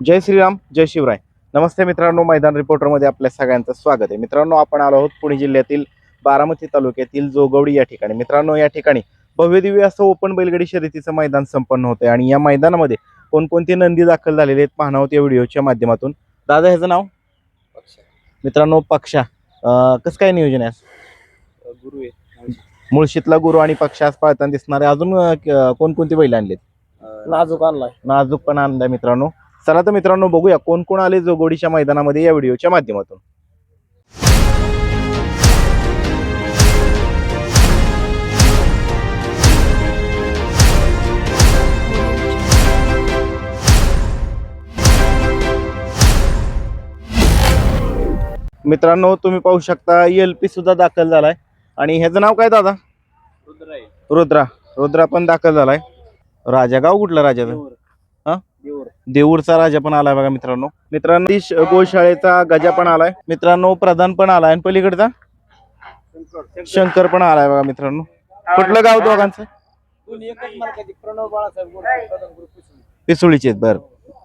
जय श्रीराम जय शिवराय. नमस्ते मित्रांनो मैदान रिपोर्टरमध्ये आपल्या सगळ्यांचं स्वागत आहे. मित्रांनो आपण आलो आहोत पुणे जिल्ह्यातील बारामती तालुक्यातील जोगवडी या ठिकाणी. मित्रांनो या ठिकाणी भव्यदिव्य असं ओपन बैलगाडी शर्यतीचं मैदान संपन्न होतं आणि या मैदानामध्ये कोणकोणते नंदी दाखल झालेले आहेत पाहणं होतं या व्हिडिओच्या माध्यमातून. दादा ह्याचं नाव? मित्रांनो पक्षा. कसं काय नियोजन आहे? गुरु आहे मुळशीतला गुरु आणि पक्षा आज पाळताना दिसणारे अजून कोणकोणते बैल आणलेत? नाजूक आणलाय. नाजूक पण आहे मित्रांनो. चला तर मित्रांनो बघूया कोण कोण आले जोगोडीच्या मैदानामध्ये या व्हिडिओच्या माध्यमातून. मित्रांनो तुम्ही पाहू शकता एल पी सुद्धा दाखल झालाय. आणि ह्याचं नाव काय दादा? रुद्र रुद्रा. रुद्रा पण दाखल झालाय. राजा गाव कुठलं राजाचं? देऊरचा राजा पण आलाय बघा मित्रांनो. मित्रांनो ती श- गोशाळेचा गजा पण आलाय. मित्रांनो प्रधान पण आलाय. आणि पलीकडचा? शंकर. पण आलाय बघा मित्रांनो. कुठलं गाव दोघांचं? दोन्ही एकच मार्काची प्रणव बाळासाहेब गोडसे, प्रधान गुरु पिसुली. पिसुळीचे बरं.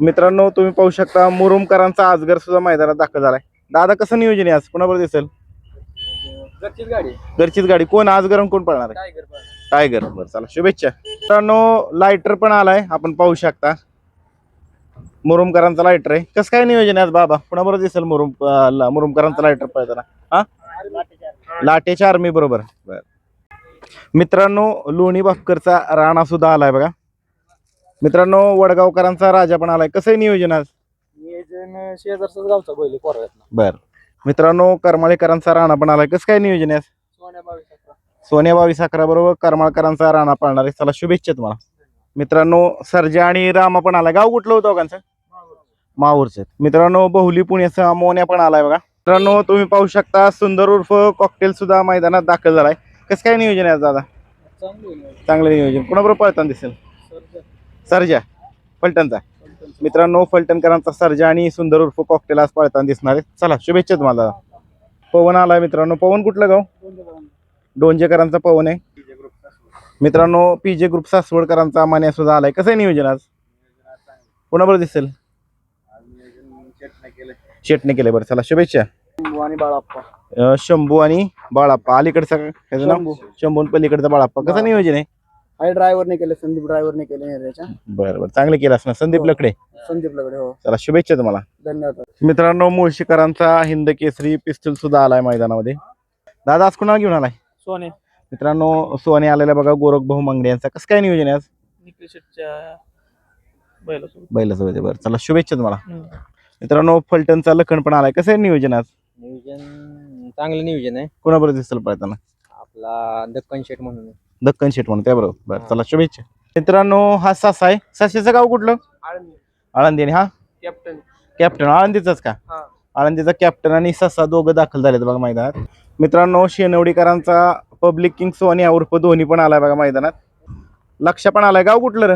मित्रांनो तुम्ही पाहू शकता मुरुमकरांचा आजगर सुद्धा मैदानात दाखल झालाय. दादा कसं नियोजन आहे आज? कोणाबरोबर दिसेल? घरचीच गाडी. घरचीच गाडी. कोण? आजगर आणि कोण पळणार आहे? टायगर बरं चला. शुभेच्छा. मित्रांनो लायटर पण आलाय. आपण पाहू शकता. मुरुमकरांचा लायटर आहे. कसं काय नियोजन आहे आज बाबा? कुणाबरोबर दिसेल मुरुम अं, मुरुमकरांचा लायटर पळताना? हा? लाटेच्या आर्मी बरोबर. बर. मित्रांनो लोणी बापकरचा राणा सुद्धा आलाय बघा. मित्रांनो वडगावकरांचा राजा पण आलाय. कसं आहे नियोजन आज? नियोजन शेजारचाच गावचा बैल बर. मित्रांनो करमाळेकरांचा राणा पण आलाय. कसं काय नियोजन आहे आज? सोन्या बावीस अकरा. सोन्या बावीस अकरा बरोबर करमाळकरांचा राणा पाळणार आहे. चला शुभेच्छा तुम्हाला. मित्रांनो सरजा आणि रामा पण आला गाव कुठलं होतं दोघांचं? माहूरचे मित्रांनो बहुली पुण्याचा मोन्या पण आलाय बघा. मित्रांनो तुम्ही पाहू शकता सुंदर उर्फ कॉकटेल सुद्धा मैदानात दाखल झालाय. कसं काय नियोजन आहे दादा? चांगलं नियोजन. कोणाबरोबर पळताना दिसेल? सरजा, सर्जा फलटणचा मित्रांनो फलटणकरांचा सरजा आणि सुंदर उर्फ कॉकटेल आज पळताना दिसणार आहे चला शुभेच्छा तुम्हाला. पवन आलाय मित्रांनो. पवन कुठलं गाव? डोंजेकरांचा पवन आहे. मित्रांनो पी जे ग्रुप सासवडकरांचा मान्या सुद्धा आलाय. कसं आहे नियोजन आज? कोणाबरोबर दिसेल? केलंय. शेटने केले बरं. चला शुभेच्छा. शंभू आणि बाळाप्पा. अं, शंभू आणि बाळाप्पा. अलीकडचा ह्याचं नाव? शंभू. शंभू आणि पलीकडचा बाळाप्पा. कसं. नियोजन आहे? आहे ड्रायव्हरने केले संदीप ड्रायव्हरने केले बरं बरं. चांगलं केलं असणार. संदीप हो. लकडे. संदीप लगडे हो. चला शुभेच्छा तुम्हाला. धन्यवाद. मित्रांनो मुळशीकरांचा हिंद केसरी पिस्तूल सुद्धा आलाय मैदानामध्ये. दादा आज कुणाला घेऊन आलाय? सोने. मित्रांनो सोने आलेला बघा गोरख भाऊ मंगडे यांचा. कसं काय नियोजन आहे आज? निखिल शेटच्या बैलासोबत. बरं. चला शुभेच्छा तुम्हाला. मित्रांनो फलटणचा लखन पण आलाय. कसं आहे नियोजन आज? नियोजन चांगलं नियोजन आहे. कोणाबरोबर दिसेल पळताना? आपला दक्कन शेट म्हणून. दक्कन शेट म्हणून त्याबरोबर. बरं हा. चला शुभेच्छा. मित्रांनो हा सासा आहे. सासेचं गाव कुठलं? आळंदी आणि हा? कॅप्टन. कॅप्टन. आळंदीचाच का? हा. आळंदीचा कॅप्टन आणि ससा दोघं दाखल झालेत बघा मैदानात. मित्रांनो शेनवडीकरांचा पब्लिक किंग सोनिया उर्फ धोनी पण आलाय बघा मैदानात. लक्ष पण आलाय. गाव कुठलं रे?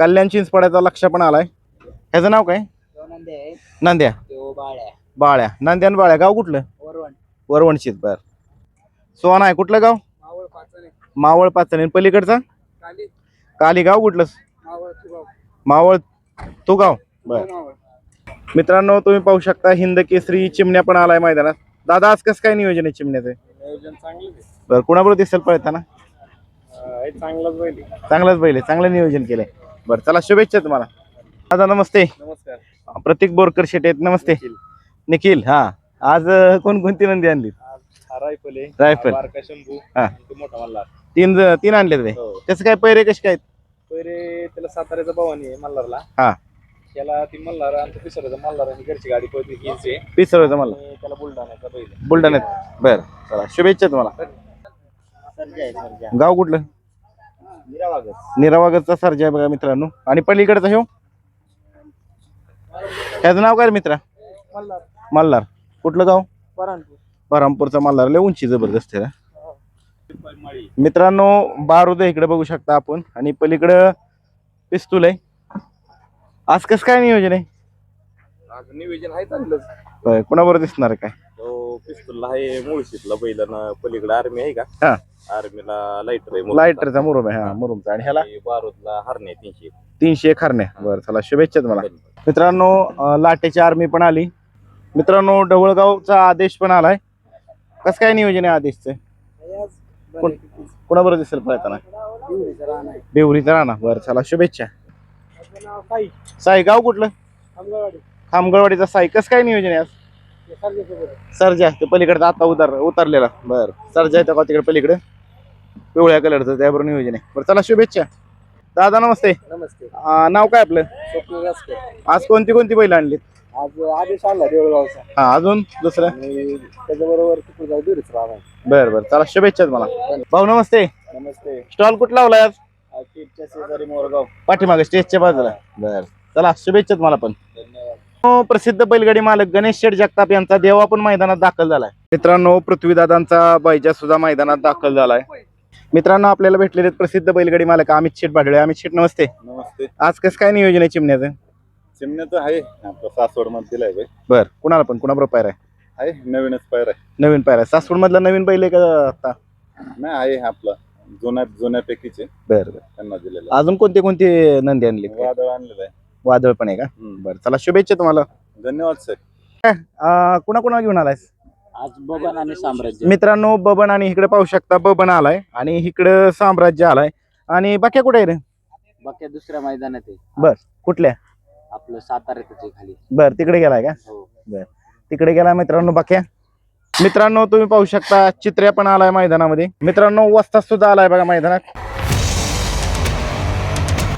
कल्याण चिंचपाड्याचा लक्ष पण आलाय. ह्याचं नाव काय? नांद्या. बाळ्या. बाळ्या नांद्या आणि बाळ्या. गाव कुठलं? वरवण वरवणशीत बर. सोना आहे. कुठलं गाव? मावळ पाचणी. पलीकडचा? काली. गाव कुठलं? मावळ तुगाव तो गाव? बर. मित्रांनो तुम्ही पाहू शकता हिंद केसरी चिमण्या पण आलाय मैदानात. दादा आज कसं काय नियोजन आहे चिमण्याचं? नियोजन चांगलं बरं कुणाबरोबर दिसेल पळताना? आहे चांगलंच बैल चांगलंच बैल आहे चांगलं नियोजन केलंय. बरं चला शुभेच्छा तुम्हाला. दादा नमस्ते. नमस्कार. प्रतीक बोरकर शेट आहेत नमस्ते. निखिल. निखिल हा. आज अं, कोणकोणती नंदी आणली? रायफल आहे. रायफल. बारका शंभू हा. आणि तो मोठा मल्हार. तीन ज- तीन आणले ते हो. त्याचं काय पैरे कसे काय पहिले त्याला साताऱ्याचा भवानी आहे मल्हारला. हा. त्याला ती मल्हार आणि पिसराचा मल्हार आणि घरची गाडी पळते हीच आहे. मला आणि त्याला बुलढाण्याचा बैल आहे. बुलढाण्यात. बरं. चला शुभेच्छा तुम्हाला. गाव कुठलं? निरावागरचा सर्जा आहे बघा मित्रांनो. आणि पलीकडचा ह्यो त्याचं नाव काय रे मित्रा? मल्हार. मल्हार. कुठलं गाव? परांपूर बरामपूरचा मल्हार. लय उंची जबरदस्त आहे ना. मित्रांनो बारूद आहे इकडे बघू शकता आपण. आणि पलीकडं पिस्तूल आहे. आज कसं काय नियोजन आहे? आज नियोजन आहे कोणाबरोबर दिसणार काय? आहे मुळशीतला बैलांना पलीकडे आर्मी आहे का? हा. आर्मीला लाईटर आहे लायटरचा मुरुम आहे हा मुरुमचा. आणि ह्याला? आणि बारूदला हरणे तीनशे तीनशे एक हरण्या बरं चला शुभेच्छा तुम्हाला. मित्रांनो अं, लाटेची आर्मी पण आली. मित्रांनो ढवळगावचा आदेश पण आलाय. कसं काय नियोजन आहे आदेशचं? कोण- कोणाबरोबर दिसेल पळताना? बेवरीचा राणा. बरं चला शुभेच्छा. साई. गाव कुठलं? खामगळवाडीचा साई. कसं काय नियोजन आहे आज? सरजा ते पलीकडे आता उतार उतरलेला. बर. सरजा आहे का तिकडे पलीकडे. पिवळ्या कलरचं त्याबरोबर नियोजन आहे. बरं चला शुभेच्छा. दादा नमस्ते. नमस्ते. नाव काय आपलं? स्वप्न रस्ते आज कोणती कोणती बैल आणली आज आदेश आला देऊळगावचा हा अजून दुसरं? आणि त्याच्याबरोबर तिकडे जाऊ दुरीच राहणार बर बर. चला शुभेच्छा तुम्हाला. भाऊ नमस्ते. नमस्ते. स्टॉल कुठला लावलाय आज? आज टीपच्या शेजारी मोरगाव. पाठीमागे स्टेजच्या बाजूला. बर. चला शुभेच्छा तुम्हाला पण. प्रसिद्ध बैलगाडी मालक गणेश शेठ जगताप यांचा देवा पण मैदानात दाखल झालाय. मित्रांनो पृथ्वीदादांचा बैजा सुद्धा मैदानात दाखल झालाय. मित्रांनो आपल्याला भेटलेले प्रसिद्ध बैलगाडी मालक अमित शेठ भाडळे. अमित शेठ नमस्ते. नमस्ते. आज कसं काय नियोजन आहे चिमण्याचं? चिमण्याचं आहे. आपलं सासवडमध्ये बर कुणाला पण? कुणाबरोबर पायरा आहे? आहे नवीनच पायर आहे. नवीन पायरा आहे. सासवड मधला नवीन बैल आहे का आता? नाही आहे आपला. जुन्या जुन्यापैकीचे. बर बर. त्यांना दिलेला अजून कोणते कोणते नंदी आणले वादळ आणलेलं आहे. वादळ पण आहे का. बरं चला शुभेच्छा तुम्हाला. धन्यवाद सर. कुणा कुणा घेऊन आलायस? आज बबन आणि साम्राज्य. मित्रांनो बबन आणि इकडे पाहू शकता बबन आलाय आणि इकडं साम्राज्य आलाय. आणि बाक्या कुठे आहे रे? बाकी दुसऱ्या मैदानात आहे. कुठल्या? आपलं सातारा खाली. बर तिकडे गेलाय का? हो. तिकडे गेलाय मित्रांनो बाक्या. मित्रांनो तुम्ही पाहू शकता चित्र्या पण आलाय मैदानामध्ये. मित्रांनो वस्ता सुद्धा आलाय बघा मैदानात.